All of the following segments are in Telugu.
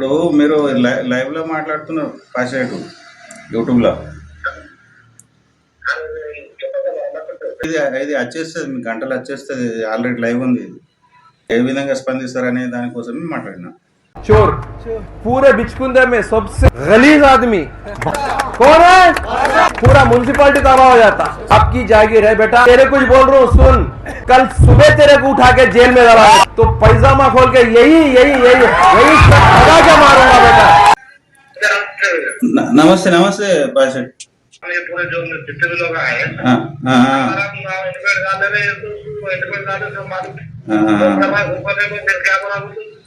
ఇప్పుడు మీరు లైవ్లో మాట్లాడుతున్నారు కాసేపు యూట్యూబ్లో ఇది ఇది వచ్చేస్తుంది మీ గంటలు వచ్చేస్తుంది ఆల్రెడీ లైవ్ ఉంది. ఏ విధంగా స్పందిస్తారనే దానికోసం మాట్లాడినా. చోర్ పూరే బిచ్చుకుందా మే సబ్సే గలీజ్ ఆద్మీ. कौन है? पूरा म्यूनसिपालिटी तबाह हो जाता। आपकी जागीर है बेटा? तेरे कुछ बोल रहा हूँ सुन। कल सुबह तेरे को उठा के जेल में डाला। तो पैजामा खोल के यही यही यही यही लगा के मारूँगा बेटा। नमस्ते नमस्ते भाई पूरे जो जितने भी लोग आए हैं हाँ, हाँ, हाँ।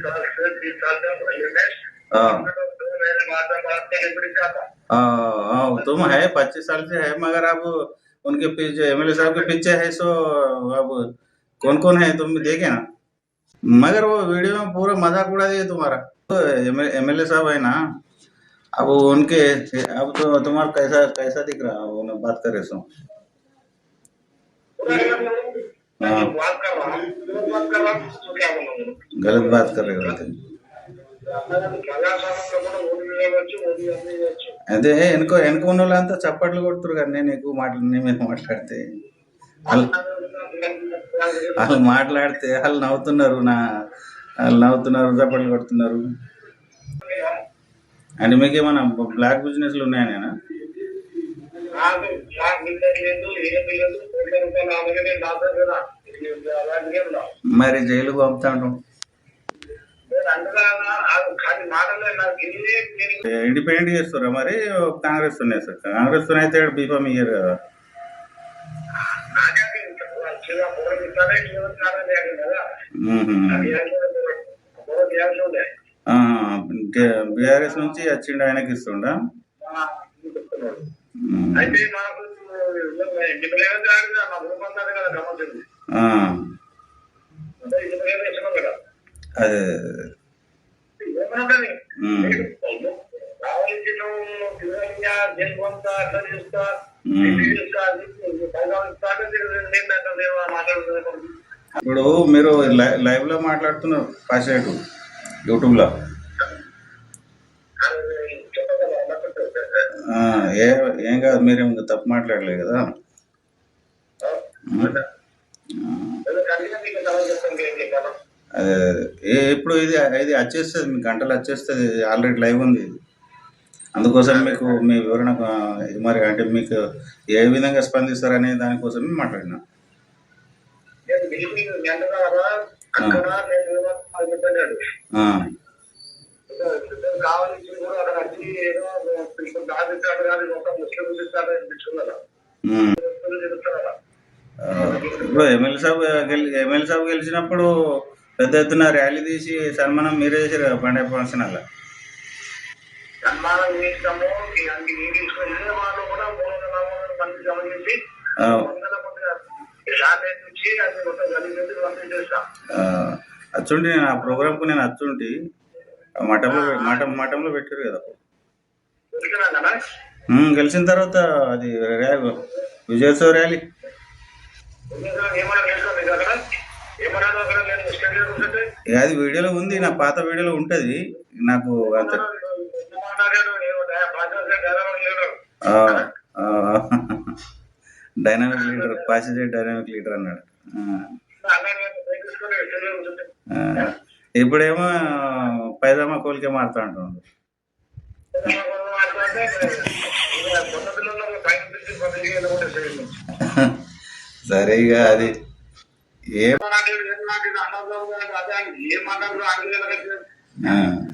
साल से बीस साल तक रहे हैं। हाँ हाँ हाँ, तुम है पच्चीस साल से है मगर अब उनके पीछे एमएलए साहब के पीछे है सो अब कौन कौन है तुम देखे ना। मगर वो वीडियो में पूरा मज़ाक उड़ा दिया तुम्हारा। तो एमएलए साहब है ना अब उनके अब तो तुम्हारा कैसा कैसा दिख रहा है उन्हें बात करे सो। हाँ। बात कर रहा हूँ बात कर रहा हूँ तो क्या बोलूँगा गलत बात कर रहे हो तुम చాలా సమయంలో కూడా ఓడి వేయవచ్చు ఓడి వేయవచ్చు అదే వెనుక వెనుక ఉన్న వాళ్ళంతా చప్పట్లు కొడుతురు కదా నేను ఎక్కువ మాట్లా నేను మీద మాట్లాడితే వాళ్ళు వాళ్ళు మాట్లాడితే వాళ్ళు నవ్వుతున్నారు నా వాళ్ళు నవ్వుతున్నారు చప్పట్లు కొడుతున్నారు అంటే మీకు ఏమైనా బ్లాక్ బిజినెస్లు ఉన్నాయనేనా నాకు నాకు బిల్డర్ లేదు ఏం లేదు కోట్ల రూపాయలు అలాగే నేను దాదాపు కదా అలాంటి ఏం రావు మరి జైలుకు పంపుతాడు నేను ఇండిపెండెంట్ చేస్తారా మరి? కాంగ్రెస్ ఉన్నాయి సార్. కాంగ్రెస్ అయితే బీఫామ్ ఇయ్యారు కదా. అది బీఆర్ఎస్ నుంచి వచ్చిండు ఆయనకి ఇస్తుండా. అయితే ఇండిపెండెంట్ ఆడిన నా రూపంతానే కదా గమనించింది ఆ, అంటే ఇండిపెండెంట్ ఇస్తున్నాం కదా అదే ఏమన్నది మ్మ్. కావాల్సి నువ్వు తిరుగుతా దేనికొంతా అట్లా చేస్తా మ్మ్. ఇది చేస్తా అది పైగా ఇస్తా అంటే నేను అంటే మాట్లాడుతున్నాను ఇప్పుడు మీరు లైవ్లో మాట్లాడుతున్నారు కాసేపు యూట్యూబ్లో ఏ ఏం కాదు మీరు తప్పు మాట్లాడలేదు కదా. అదే ఏ ఇప్పుడు ఇది ఇది వచ్చేస్తుంది మీ గంటలు వచ్చేస్తుంది ఆల్రెడీ లైవ్ ఉంది ఇది. అందుకోసం మీకు మీ వివరణ ఆ, మరి అంటే మీకు ఏ విధంగా స్పందిస్తారనే దానికోసమే మాట్లాడినా. ఇప్పుడు ఎమ్మెల్యే సాబ్ ఎమ్మెల్యే సాబ్ గెలిచినప్పుడు పెద్ద ఎత్తున ర్యాలీ తీసి సన్మానం మీరే చేశారు కదా పండగ ఫంక్షన్ అలా సన్మానం చేస్తాము. తీసుకొని వాళ్ళు కూడా మంది జమ చేసి ఆ, వందల మంది షాప్ నుంచి అది మొత్తం కలిసి పంపిణీ చేస్తాం. ఆ, అచ్చుంటి నేను ఆ ప్రోగ్రామ్కు నేను అచ్చుంటి ఆ మఠంలో మఠం మఠంలో పెట్టారు కదా గెలిచిన తర్వాత అది ర్యాలీ విజయోత్సవ ర్యాలీ. నేను అది వీడియోలో ఉంది నా పాత వీడియోలో ఉంటుంది. నాకు అంత డైనామిక్ లీడర్ పాసిజర్ డైనామిక్ లీడర్ అన్నాడు. ఇప్పుడేమో పైజామా కోలికే మారుతా అంటున్నాడు సరే ఇక అది. ఏ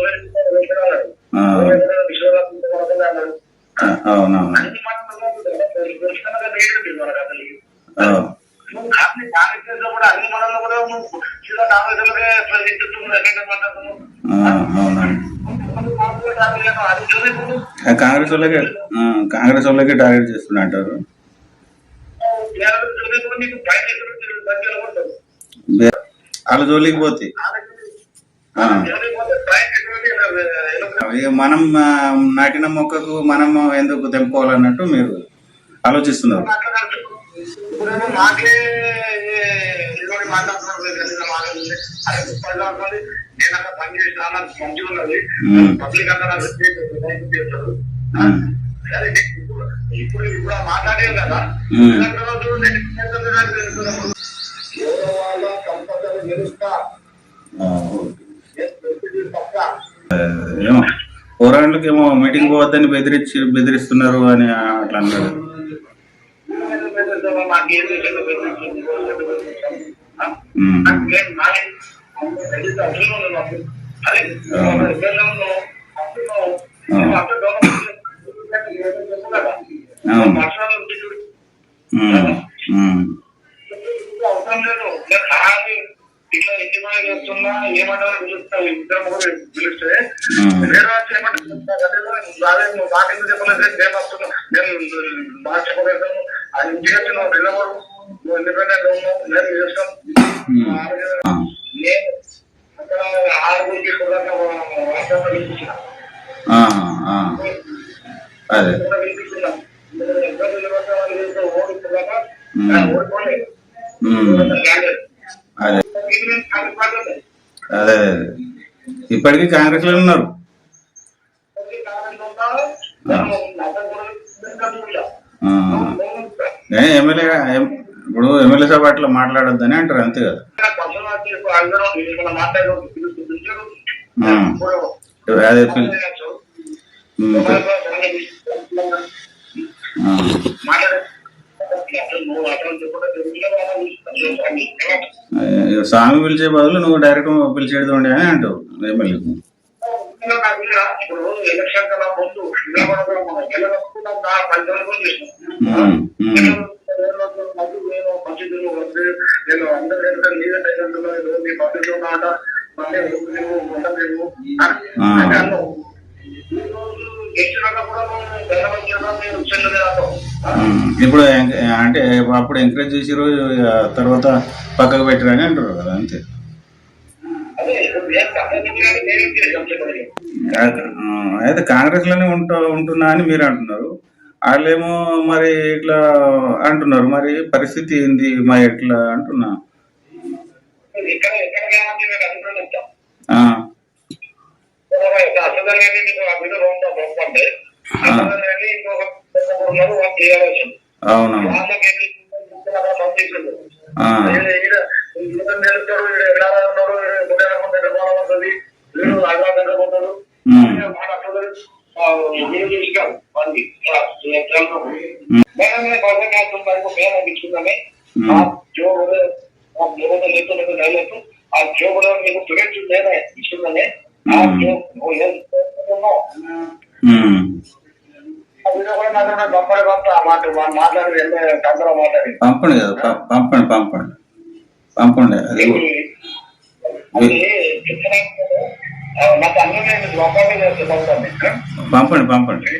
అందరూ ఆడేదా ఆ. ఆ. అన్ని ఆ, అవునవును మాటలు ఆ, నువ్వు కాదు కాంగ్రెస్ కూడా అన్ని మనల్లో కూడా నువ్వు సీదా కాంగ్రెస్ మాట్లాడుతున్నావు ఆ, అవునవును అది చదువు ఆ, కాంగ్రెస్ వాళ్ళకి ఆ, కాంగ్రెస్ వాళ్ళకి టార్గెట్ చేస్తున్నా అంటారు నీకు బయట దగ్గర ఉంటుంది బే- వాళ్ళ జోలికి పోతే ఆ. ఇక మనం నాటిన మొక్కకు మనం ఎందుకు తెంపుకోవాలన్నట్టు మీరు ఆలోచిస్తున్నారు. ఇప్పుడు మాట్లాడేది కదా. మ్మ్. ఏమో పోరాళ్ళకి ఏమో మీటింగ్ పోవద్దని బెదిరించి బెదిరిస్తున్నారు అని అట్లా అన్నారు. అవసరం లేదు ఇట్లా ఇంటి పని చేస్తున్నా ఏమంటారో పిలుస్తావు ఇద్దరు ముగ్గురు పిలిస్తే. వేరే వచ్చి ఏమంటారు నువ్వు మాకెందుకు చెప్పలేదు నేను వస్తున్నా? నేను బాగా చెప్పలేదు అది ఇంటికి వచ్చి నువ్వు నిలబడు నువ్వు ఇండిపెండెంట్ ఉన్నావు నేను. ఆ, నేను అక్కడ ఆరుగురికి కూడా ఆ. అదే. కూడా పిలిపించిన ఇద్దరు నిలబడితే వాళ్ళు చేస్తే ఓడిపోయాక మ్మ్. ఓడిపోలే మ్మ్. కాంగ్రెస్ అదే కాంగ్రెస్ పార్టీ అదే అదే ఇప్పటికీ కాంగ్రెస్లో ఉన్నారు ఏ ఎమ్మెల్యే ఇప్పుడు ఎమ్మెల్యే సభ అట్లా మాట్లాడొద్దని అంటారు అంతే కదా. అదే స్వామి పిలిచే బదులు నువ్వు డైరెక్ట్ పిలిచేది ఉండే అని అంటావు. ఎమ్మెల్యేకు ఇప్పుడు అంటే అప్పుడు ఎంకరేజ్ చేసిరు తర్వాత పక్కకు పెట్టిరని అంటారు కదా అంతే అదే ఇప్పుడు నేను కమ్యూనిటీ కానీ నేనేం చేసాం చెప్పండి ఆ, అయితే కాంగ్రెస్లోనే ఉంటూ ఉంటున్నా అని మీరు అంటున్నారు. వాళ్ళేమో మరి ఇట్లా అంటున్నారు. మరి పరిస్థితి ఏంది? మరి ఎట్లా అంటున్నా? అవునవును. పంపండి కదా పంపండి పంపండి. పంపండి అది పంపండి పంపండి.